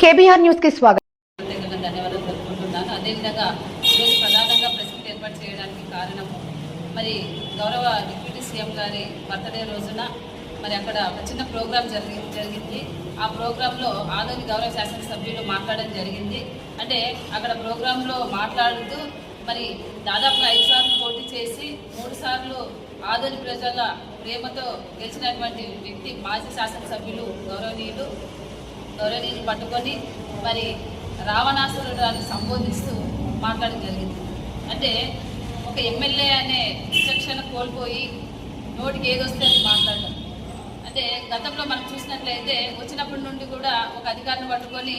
KBR న్యూస్కి స్వాగతం ధన్యవాదాలు తెలుపుకుంటున్నాను. అదేవిధంగా ఈరోజు ప్రధానంగా ప్రెస్ మీట్ ఏర్పాటు చేయడానికి కారణము మరి గౌరవ డిప్యూటీ సీఎం గారి బర్త్డే రోజున మరి అక్కడ ఒక చిన్న ప్రోగ్రాం జరిగి జరిగింది. ఆ ప్రోగ్రాంలో ఆదోని గౌరవ శాసనసభ్యులు మాట్లాడడం జరిగింది. అంటే అక్కడ ప్రోగ్రాంలో మాట్లాడుతూ మరి దాదాపు ఐదు సార్లు పోటీ చేసి మూడు సార్లు ఆదోని ప్రజల ప్రేమతో గెలిచినటువంటి వ్యక్తి మాజీ శాసనసభ్యులు గౌరవనీయులు. గౌరవనీయులు పట్టుకొని మరి రావణాసురుడాన్ని సంబోధిస్తూ మాట్లాడడం జరిగింది. అంటే ఒక ఎమ్మెల్యే అనే విచక్షణ కోల్పోయి నోటికి ఏదొస్తే అది మాట్లాడడం. అంటే గతంలో మనం చూసినట్లయితే వచ్చినప్పటి నుండి కూడా ఒక అధికారిని పట్టుకొని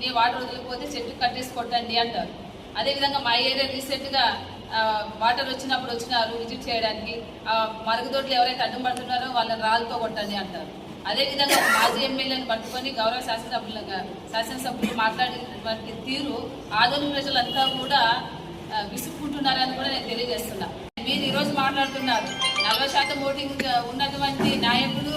నీ వాటర్ వదిలిపోతే చెట్టు కట్టేసి కొట్టండి అంటారు. అదేవిధంగా మా ఏరియా రీసెంట్గా వాటర్ వచ్చినప్పుడు వచ్చినారు విజిట్ చేయడానికి. ఆ మరుగుదొడ్లు ఎవరైతే అడ్డుపడుతున్నారో వాళ్ళని రాళ్ళతో కొట్టండి అంటారు. అదేవిధంగా మాజీ ఎమ్మెల్యేని పట్టుకొని గౌరవ శాసనసభ్యులు శాసనసభ్యులు మాట్లాడినటువంటి తీరు ఆధునిక ప్రజలంతా కూడా విసుక్కుంటున్నారని కూడా నేను తెలియజేస్తున్నా. మీరు ఈరోజు మాట్లాడుతున్నారు. నలభై శాతం ఓటింగ్ ఉన్నటువంటి నాయకులు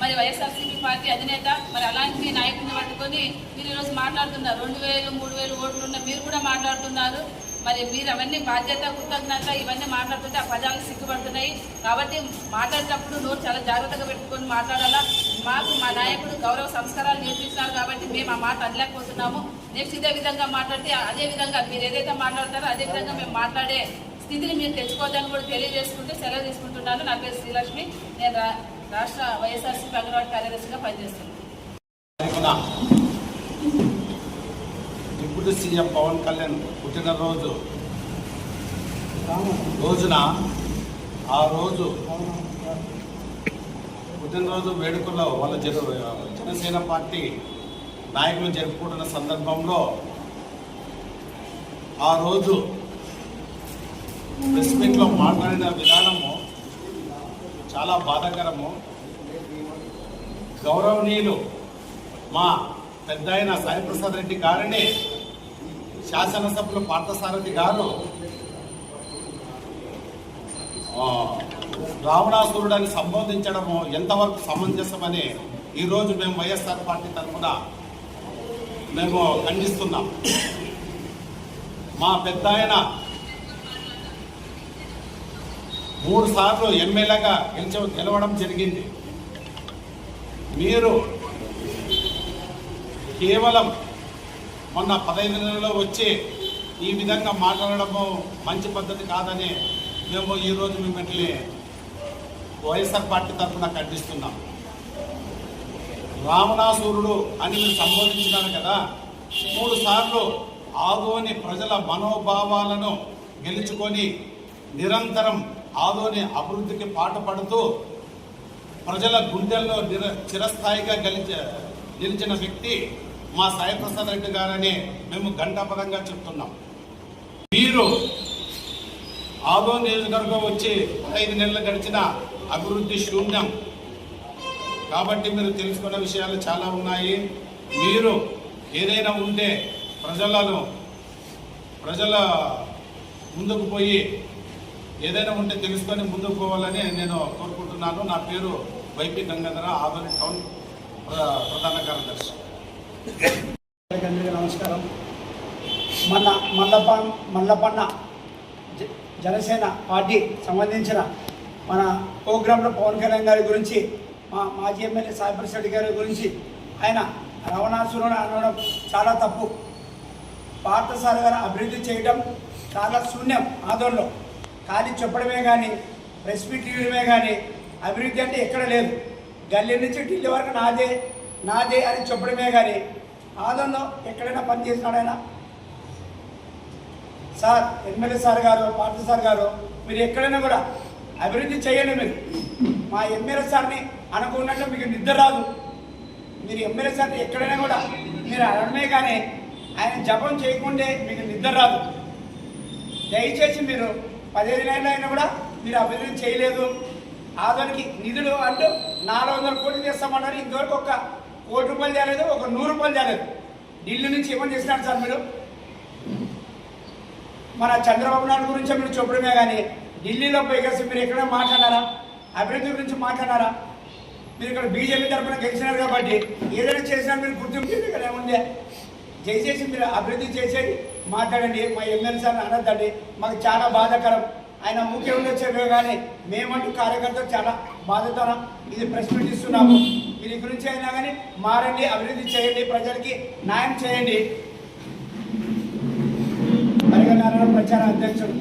మరి వైఎస్ఆర్సీపీ పార్టీ అధినేత మరి అలాంటి నాయకుడిని పట్టుకొని మీరు ఈరోజు మాట్లాడుతున్నారు. రెండు వేలు మూడు వేలు ఓట్లు ఉన్న మీరు కూడా మాట్లాడుతున్నారు. మరి మీరు అవన్నీ బాధ్యత కృతజ్ఞత ఇవన్నీ మాట్లాడుతుంటే ఆ ప్రజలు సిగ్గుపడుతున్నాయి. కాబట్టి మాట్లాడేటప్పుడు నోరు చాలా జాగ్రత్తగా పెట్టుకొని మాట్లాడాలా? మాకు మా నాయకుడు గౌరవ సంస్కారాలు నేర్పించినారు కాబట్టి మేము ఆ మాట అనలేకపోతున్నాము. నెక్స్ట్ ఇదే విధంగా మాట్లాడితే అదే విధంగా మీరు ఏదైతే మాట్లాడతారో అదే విధంగా మేము మాట్లాడే స్థితిని మీరు తెచ్చుకోవద్దని కూడా తెలియజేసుకుంటూ సెలవు తీసుకుంటున్నాను. నా పేరు శ్రీలక్ష్మి. నేను రా- రాష్ట్ర వైఎస్ఆర్సీపీ అంగన్వాడీ కార్యదర్శిగా పనిచేస్తున్నాను. ఇప్పుడు సీఎం పవన్ కళ్యాణ్ పుట్టినరోజు. రోజున ఆ రోజు పుట్టినరోజు వేడుకల్లో వాళ్ళ జన జనసేన పార్టీ నాయకులు జరుపుకుంటున్న సందర్భంలో ఆ రోజు ప్రెస్ మీట్లో మాట్లాడిన విధానము చాలా బాధాకరము. గౌరవనీయులు మా పెద్ద ఆయన సాయిప్రసాద్ రెడ్డి గారిని శాసనసభ్యులు పార్థసారథి గారు రావణాసురుడని సంబోధించడము ఎంతవరకు సమంజసమని ఈరోజు మేము వైఎస్ఆర్ పార్టీ తరఫున మేము ఖండిస్తున్నాం. మా పెద్ద ఆయన మూడు సార్లు ఎమ్మెల్యేగా గెలిచ గెలవడం జరిగింది. మీరు కేవలం మొన్న పదహైదు నెలలో వచ్చి ఈ విధంగా మాట్లాడడము మంచి పద్ధతి కాదని మేము ఈరోజు మిమ్మల్ని వైఎస్ఆర్ పార్టీ తరఫున ఖండిస్తున్నాం. రావణాసురుడు అని మీరు సంబోధించినారు కదా మూడు సార్లు ఆదోని ప్రజల మనోభావాలను గెలుచుకొని నిరంతరం ఆదోని అభివృద్ధికి పాటుపడుతూ ప్రజల గుండెల్లో నిర చిరస్థాయిగా గెలిచ నిలిచిన వ్యక్తి మా సాయిప్రసాద్ రెడ్డి గారని మేము గంటాపదంగా చెప్తున్నాం. మీరు ఆదో నియోజకవర్గం వచ్చి ఐదు నెలలు గడిచిన అభివృద్ధి శూన్యం. కాబట్టి మీరు తెలుసుకున్న విషయాలు చాలా ఉన్నాయి. మీరు ఏదైనా ఉంటే ప్రజలను ప్రజల ముందుకు పోయి ఏదైనా ఉంటే తెలుసుకొని ముందుకు పోవాలని నేను కోరుకుంటున్నాను. నా పేరు వైపీ గంగాధర ఆదోని టౌన్ ప్ర- ప్రధాన కార్యదర్శి. అందరికీ నమస్కారం. మన మల్లప మల్లపన్న జ- జనసేన పార్టీ సంబంధించిన మన ప్రోగ్రాంలో పవన్ కళ్యాణ్ గారి గురించి మా మాజీ ఎమ్మెల్యే సాయిప్రసాద్ రెడ్డి గారి గురించి ఆయన రవణాసురుడు అనడం చాలా తప్పు. పార్థసారి గారు అభివృద్ధి చేయడం చాలా శూన్యం ఆదోళనలో ఖాళీ చెప్పడమే కానీ ప్రెస్ మీట్ ఇవ్వడమే కానీ అభివృద్ధి అంటే ఎక్కడ లేదు. గల్లీ నుంచి ఢిల్లీ వరకు నాదే నాదే అని చెప్పడమే కానీ ఆదంలో ఎక్కడైనా పని సార్ ఎమ్మెల్యే సార్ గారు పార్టీ సార్ గారు మీరు ఎక్కడైనా కూడా అభివృద్ధి చేయండి మీరు. మా ఎమ్మెల్యే సార్ని అనుకున్నట్టు మీకు నిద్ర రాదు. మీరు ఎమ్మెల్యే సార్ని ఎక్కడైనా కూడా మీరు అనడమే కానీ ఆయన జపం చేయకుండే మీకు నిద్ర రాదు. దయచేసి మీరు పదిహేను నెలలు అయినా కూడా మీరు అభివృద్ధి చేయలేదు. ఆదానికి నిధులు అంటూ నాలుగు వందల కోట్లు చేస్తామన్నారు. ఇంతవరకు ఒక కోటి రూపాయలు తేలేదు ఒక నూరు రూపాయలు తేలేదు. ఢిల్లీ నుంచి ఏమని చేసినారు సార్ మీరు? మన చంద్రబాబు నాయుడు గురించి మీరు చెప్పడమే కానీ ఢిల్లీలో పోయి మీరు ఎక్కడ మాట్లాడారా? అభివృద్ధి గురించి మాట్లాడారా? మీరు ఇక్కడ బీజేపీ తరఫున గెలిచినారు కాబట్టి ఏదైనా చేసినా మీరు గుర్తింపు ఇక్కడ ఏముంది దయచేసి మీరు అభివృద్ధి చేసేది మాట్లాడండి మా ఎమ్మెల్యే సార్ అనద్దండి. మాకు చాలా బాధాకరం. ఆయన ముఖ్యంగా చెప్పే కానీ మేమంటూ కార్యకర్తలు చాలా బాధతరం ఇది ప్రెస్ మీట్ ఇస్తున్నాము గురించి అయినా కానీ మారండి అభివృద్ధి చేయండి ప్రజలకి న్యాయం చేయండి. హరిగనారాయణ ప్రచార అధ్యక్షుడు.